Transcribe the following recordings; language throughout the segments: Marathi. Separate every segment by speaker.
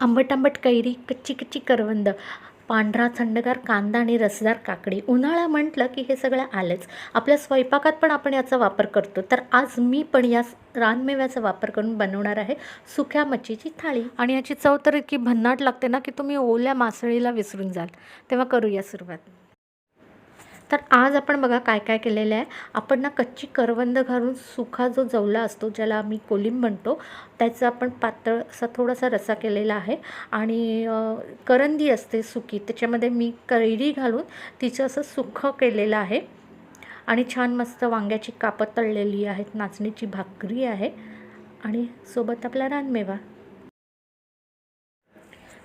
Speaker 1: आंबट आंबट कैरी कच्ची कच्ची करवंद पांढरा थंडगार कांदा आणि रसदार काकडी. उन्हाळा म्हटलं की हे सगळं आलंच. आपल्या स्वयंपाकात पण आपण याचा वापर करतो. तर आज मी पण या रानमेव्याचा वापर करून बनवणार आहे सुक्या मच्छीची थाळी. आणि याची चव तर इतकी भन्नाट लागते ना की तुम्ही ओल्या मासळीला विसरून जाल. तेव्हा करूया सुरुवात. तर आज आपण बघा काय काय केलेलं आहे. आपण ना कच्ची करवंद घालून सुखा जो जवला असतो ज्याला आम्ही कोलिंब म्हणतो त्याचा आपण पातळ असा थोडासा रसा केलेला आहे. आणि करंदी असते सुकी त्याच्यामध्ये मी कैरी घालून तिचं असं सुखं केलेलं आहे. आणि छान मस्त वांग्याची कापं तळलेली आहेत नाचणीची भाकरी आहे. आणि सोबत आपला रानमेवा.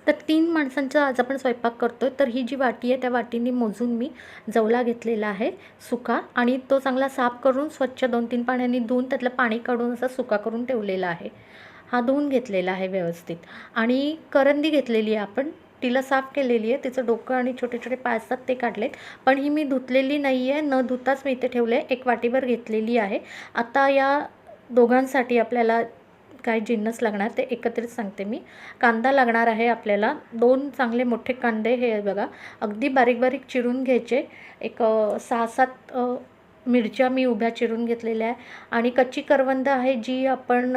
Speaker 1: तर तीन माणसांचा आज आपण स्वयंपाक करतो आहे तर ही जी वाटी आहे त्या वाटीने मोजून मी जवला घेतलेला आहे सुका आणि तो चांगला साफ करून स्वच्छ दोन तीन पाण्याने धुवून त्यातलं पाणी काढून असा सुका करून ठेवलेला आहे. हा धुवून घेतलेला आहे व्यवस्थित. आणि करंदी घेतलेली आहे आपण. तिला साफ केलेली आहे. तिचं डोकं आणि छोटे छोटे पाय असतात ते काढलेत. पण ही मी धुतलेली नाही आहे. न धुताच मी इथे ठेवले एक वाटीभर घेतलेली आहे. आता या दोघांसाठी आपल्याला काय जिन्नस लागणार ते एकत्रित सांगते मी. कांदा लागणार आहे आपल्याला. दोन चांगले मोठे कांदे हे बघा. अगदी बारीक बारीक चिरून घ्यायचे. एक सहा सात मिरच्या मी उभ्या चिरून घेतलेल्या आहे. आणि कच्ची करवंद आहे जी आपण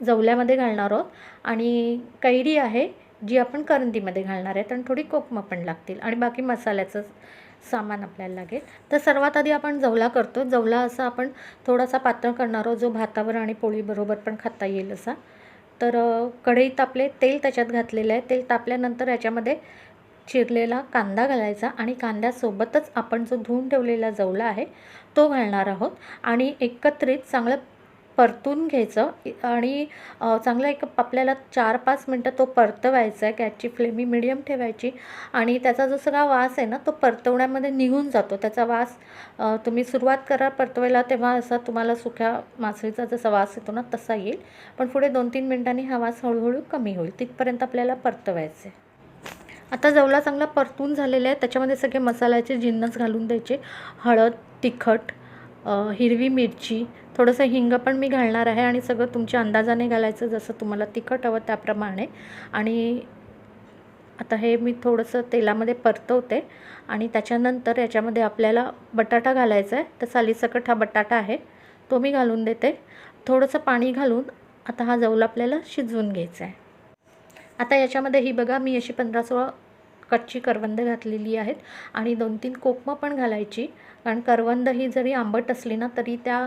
Speaker 1: जवल्यामध्ये घालणार आहोत. आणि कैरी आहे जी आपण करंदीमध्ये घालणार आहेत आणि थोडी कोकमं पण लागतील. आणि बाकी मसाल्याचं सामान आपल्याला लागेल. तर सर्वात आधी आपण जवला करतो. जवला असा आपण थोडासा पातळ करणार आहोत. जो भातावर आणि पोळीबरोबर पण खाता येईल असा. तर कढई कढईत आपले तेल त्याच्यात घातलेलं आहे. तेल तापल्यानंतर याच्यामध्ये चिरलेला कांदा घालायचा आणि कांद्यासोबतच आपण जो धुवून ठेवलेला जवला आहे तो घालणार आहोत. आणि एकत्रित चांगलं परतून घ्यायचं. आणि चांगलं एक आपल्याला चार पाच मिनटं तो परतवायचा आहे. गॅसची फ्लेम ही मिडियम ठेवायची. आणि त्याचा जो सगळा वास आहे ना तो परतवण्यामध्ये निघून जातो. त्याचा वास तुम्ही सुरुवात करा परतवायला तेव्हा असा तुम्हाला सुक्या मासळीचा जसा वास येतो ना तसा येईल. पण पुढे दोन तीन मिनटांनी हा वास हळूहळू कमी होईल. तिथपर्यंत आपल्याला परतवायचं आहे आता जवला चांगला परतून झालेला आहे. त्याच्यामध्ये सगळे मसाल्याचे जिन्नस घालून द्यायचे. हळद तिखट हिरवी मिरची थोडंसं हिंग पण मी घालणार आहे आणि सगळं तुमच्या अंदाजाने घालायचं जसं तुम्हाला तिखट हवं त्याप्रमाणे. आणि आता हे मी थोडंसं तेलामध्ये परतवते आणि त्याच्यानंतर याच्यामध्ये आपल्याला बटाटा घालायचा आहे. तर सालीसकट हा बटाटा आहे तो मी घालून देते. थोडंसं पाणी घालून आता हा जवळ आपल्याला शिजवून घ्यायचा आहे. आता याच्यामध्ये ही बघा मी अशी पंधरा सोळा कच्ची करवंद घातलेली आहेत आणि दोन तीन कोकमं पण घालायची. कारण करवंद ही जरी आंबट असली ना तरी त्या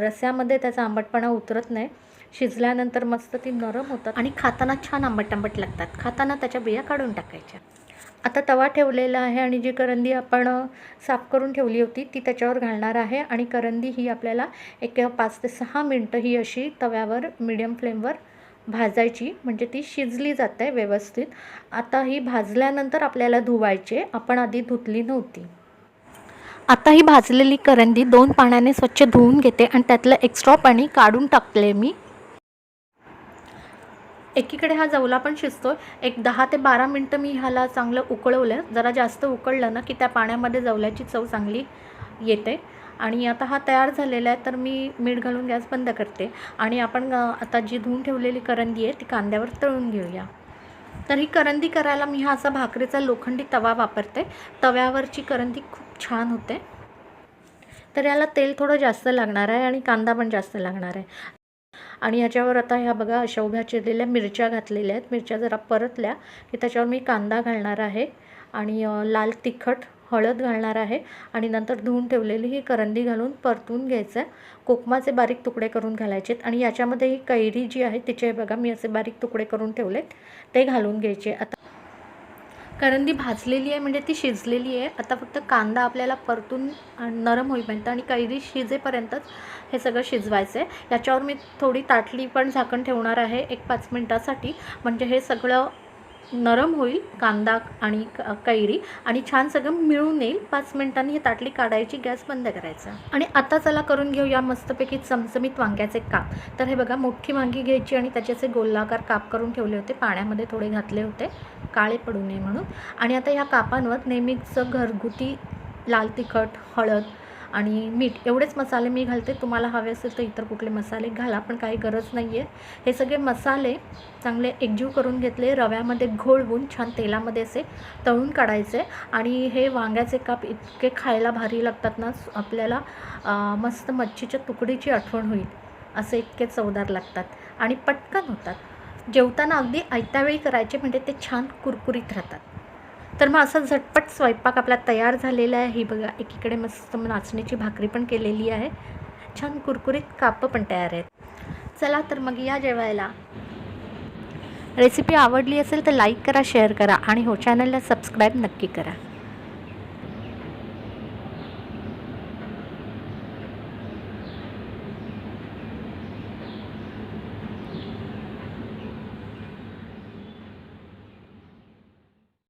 Speaker 1: रस्यामध्ये त्याचा आंबटपणा उतरत नाही. शिजल्यानंतर मस्त ती नरम होतात. आणि खाताना छान आंबट आंबट लागतात. खाताना त्याच्या बिया काढून टाकायच्या. आता तवा ठेवलेला आहे आणि जी करंदी आपण साफ करून ठेवली होती ती त्याच्यावर घालणार आहे. आणि करंदी ही आपल्याला एक पाच ते सहा मिनटं ही अशी तव्यावर मीडियम फ्लेमवर भाजायची म्हणजे ती शिजली जाते व्यवस्थित. आता ही भाजल्यानंतर आपल्याला धुवायचे. आपण आधी धुतली नव्हती. आता ही भाजलेली करंदी दोन पाण्याने स्वच्छ धुवून घेते आणि त्यातलं एक्स्ट्रा पाणी काढून टाकले मी. एकीकडे हा जवला पण शिजतो एक दहा ते बारा मिनटं मी ह्याला चांगलं उकळवलं. जरा जास्त उकळलं ना की त्या पाण्यामध्ये जवल्याची चव चांगली येते. आणि आता हा तयार झालेला आहे तर मी मीठ घालून गॅस बंद करते. आणि आपण आता जी धुवून ठेवलेली करंदी आहे ती कांद्यावर तळून घेऊया. तर ही करंदी करायला मी हा असा भाकरीचा लोखंडी तवा वापरते. तव्यावरची करंदी खूप छान होते. तर याला तेल थोडं जास्त लागणार आहे आणि कांदा पण जास्त लागणार आहे. आणि ह्याच्यावर आता ह्या बघा अशा उभ्या चिरलेल्या मिरच्या घातलेल्या आहेत. मिरच्या जरा परतल्या की त्याच्यावर मी कांदा घालणार आहे. आणि लाल तिखट हळद घालणार आहे आणि नंतर धुवून ठेवलेली ही करंदी घालून परतून घ्यायचं आहे. कोकमाचे बारीक तुकडे करून घालायचे आहेत आणि याच्यामध्ये ही कैरी जी आहे तिचे बघा मी असे बारीक तुकडे करून ठेवलेत ते घालून घ्यायचे आता करंदी भाजलेली आहे म्हणजे ती शिजलेली आहे. आता फक्त कांदा आपल्याला परतून नरम होईपर्यंत आणि कैरी शिजेपर्यंतच हे सगळं शिजवायचं आहे याच्यावर मी थोडी ताटली पण झाकण ठेवणार आहे एक पाच मिनटासाठी. म्हणजे हे सगळं नरम होईल कांदा आणि क- कैरी आणि छान सगळं मिळून येईल. पाच मिनिटांनी ही ताटली काढायची गॅस बंद करायचा. आणि आता चला करून घेऊया मस्तपैकी चमचमीत वांग्याचे काप. तर हे बघा मोठी वांगी घ्यायची आणि त्याचे असे गोलाकार काप करून ठेवले होते. पाण्यामध्ये थोडे घातले होते. काळे पडू नये म्हणून. आणि आता ह्या कापांवर नेहमीचं घरगुती लाल तिखट हळद आणि मीठ एवढेच मसाले मी घालते. तुम्हाला हवे असेल तर इतर कुठले मसाले घाला पण काही गरज नाही आहे हे सगळे मसाले चांगले एकजीव करून घेतले रव्यामध्ये घोळवून छान तेलामध्ये असे तळून काढायचे. आणि हे वांग्याचे काप इतके खायला भारी लागतात ना आपल्याला मस्त मच्छीच्या तुकडीची आठवण होईल. असे इतके चवदार लागतात आणि पटकन होतात. जेवताना अगदी आयत्या वेळी करायचे म्हणजे ते छान कुरकुरीत राहतात. तर मग असं झटपट स्वयंपाक आपला तयार झालेला आहे. ही बघा एकीकडे मस्त नाचणीची भाकरी पण केलेली आहे. छान कुरकुरीत कापं पण तयार आहेत. चला तर मग या जेवायला. रेसिपी आवडली असेल तर लाईक करा शेअर करा आणि हो चॅनलला सबस्क्राईब नक्की करा.